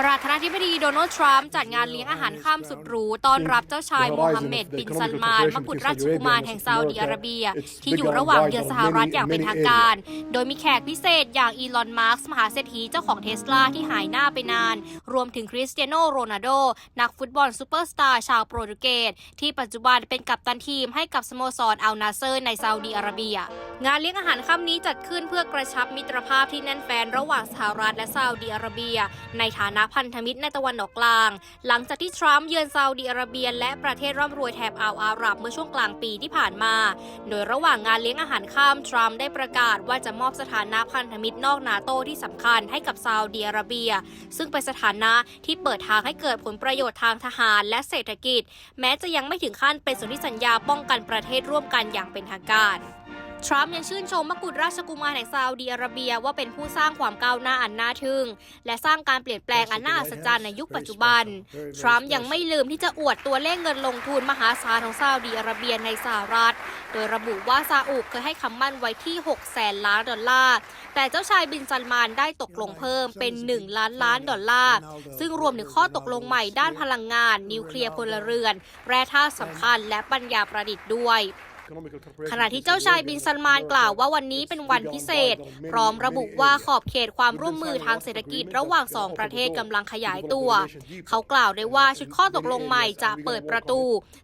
ประธานาธิบดีโดนัลด์ทรัมป์จัดงานเลี้ยงอาหารค่ำสุดหรูต้อนรับเจ้าชายโมฮัมเหม็ดบินซัลมานมกุฎราชกุมารแห่งซาอุดิอาระเบีย ที่อยู่ระหว่างเยือนสหรัฐอย่างเป็นทางการ โดยมีแขกพิเศษอย่างอีลอนมาร์กมหาเศรษฐีเจ้าของเทสลาที่หายหน้าไปนาน รวมถึงคริสเตียโนโรนัลโด นักฟุตบอลซูเปอร์สตาร์ชาวโปรตุเกสที่ปัจจุบันเป็นกัปตันทีมให้กับสโมสรอัลนาเซอร์ในซาอุดิอาระเบีย งานเลี้ยงอาหารค่ำนี้จัดขึ้นเพื่อกระชับมิตรภาพที่แน่นแฟนระหว่างสหรัฐและซาอุดิอาระเบีย ในฐานะพันธมิตรในตะวันออกกลาง หลังจากที่ทรัมป์เยือนซาอุดิอาระเบีย และประเทศร่ำรวยแถบอ่าวอาหรับเมื่อช่วงกลางปีที่ผ่านมา โดยระหว่างงานเลี้ยงอาหารค่ำทรัมป์ได้ประกาศว่าจะมอบสถานะพันธมิตรนอกนาโตที่สำคัญให้กับซาอุดิอาระเบีย ซึ่งเป็นสถานะที่เปิดทางให้เกิดผลประโยชน์ทางทหารและเศรษฐกิจ แม้จะยังไม่ถึงขั้นเป็นสนธิสัญญาป้องกันประเทศร่วมกันอย่างเป็นทางการ ทรัมป์ยังชื่นชมมกุฎราชกุมารแห่งซาอุดิอาระเบียว่าเป็นผู้สร้างความก้าวหน้าอันน่าทึ่ง และสร้างการเปลี่ยนแปลงอันน่าอัศจรรย์ในยุคปัจจุบัน ทรัมป์ยังไม่ลืมที่จะอวดตัวเลขเงินลงทุนมหาศาลของซาอุดิอาระเบียในสหรัฐ โดยระบุว่าซาอุเคยให้คำมั่นไว้ที่ 6 แสนล้านดอลลาร์ แต่เจ้าชายบินซัลมานได้ตกลงเพิ่มเป็น 1 ล้านล้านดอลลาร์ ซึ่งรวมถึงข้อตกลงใหม่ด้านพลังงาน นิวเคลียร์พลเรือน แร่ธาตุสำคัญ และปัญญาประดิษฐ์ด้วย ขณะที่เจ้าชายบินซัลมานกล่าวว่าวันนี้เป็นวันพิเศษ พร้อมระบุว่าขอบเขตความร่วมมือทางเศรษฐกิจระหว่างสองประเทศกำลังขยายตัว เขากล่าวได้ว่าชุดข้อตกลงใหม่จะเปิดประตู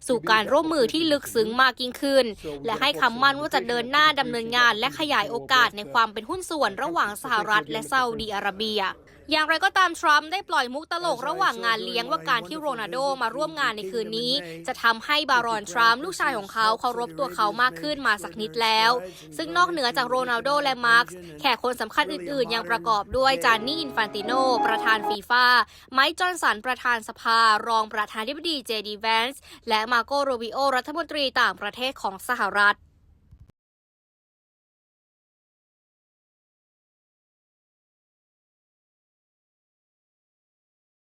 สู่การร่วมมือที่ลึกซึ้งมากยิ่งขึ้น และให้คำมั่นว่าจะเดินหน้าดำเนินงาน และขยายโอกาสในความเป็นหุ้นส่วนระหว่างสหรัฐและซาอุดีอาระเบีย อย่างไรก็ตามทรัมป์ได้ปล่อยมุกตลกระหว่างงานเลี้ยงว่าการที่โรนัลโดมาร่วมงานในคืนนี้ จะทำให้บารอนทรัมป์ลูกชายของเขาเคารพตัวเขามากขึ้นมาสักนิดแล้ว ซึ่งนอกเหนือจากโรนัลโดและมาร์คส์แขกคนสำคัญอื่นๆ ยังประกอบด้วยจานนี่อินฟันติโน ประธานฟีฟ่าไมค์จอห์นสันประธานสภา รองประธานาธิบดีเจดีแวนส์และมาโกโรบิโอรัฐมนตรีต่างประเทศของสหรัฐ